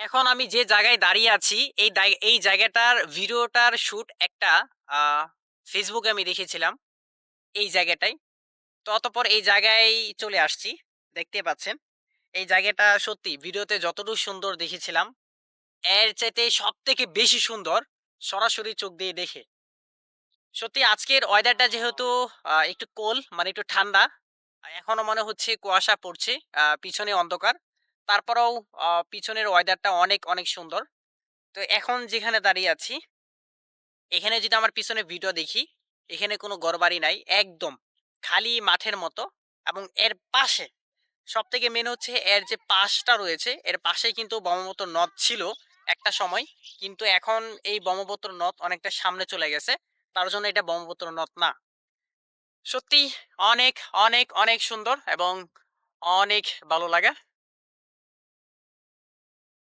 এখন আমি যে জায়গায় দাঁড়িয়ে আছি এই এই জায়গাটার ভিডিওটার শুট একটা ফেসবুকে আমি দেখেছিলাম। এই জায়গাটায়। তো অতঃপর এই জায়গায় চলে আসছি। দেখতে পাচ্ছেন। এই জায়গাটা সত্যি ভিডিওতে যতটুকু সুন্দর দেখেছিলাম, এর চাইতে সব থেকে বেশি সুন্দর সরাসরি চোখ দিয়ে দেখে। সত্যি আজকের ওয়েদারটা যেহেতু একটু কোল মানে একটু ঠান্ডা। এখনও মনে হচ্ছে কুয়াশা পড়ছে। পিছনে অন্ধকার। তারপরেও পিছনের ওয়েদারটা অনেক, অনেক সুন্দর। তো এখন যেখানে দাঁড়িয়ে আছি এখানে যদি আমার পিছনে ভিডিও দেখি, এখানে কোনো ঘরবাড়ি নাই। একদম খালি মাঠের মতো এবং এর পাশে সব থেকে মেন হচ্ছে এর যে পাশটা রয়েছে, এর পাশে কিন্তু ব্রহ্মপুত্র নদ ছিল একটা সময়। কিন্তু এখন এই ব্রহ্মপুত্র নদ অনেকটা সামনে চলে গেছে। তার জন্য এটা ব্রহ্মপুত্র নদ না। সত্যি অনেক, অনেক, অনেক সুন্দর এবং অনেক ভালো লাগা।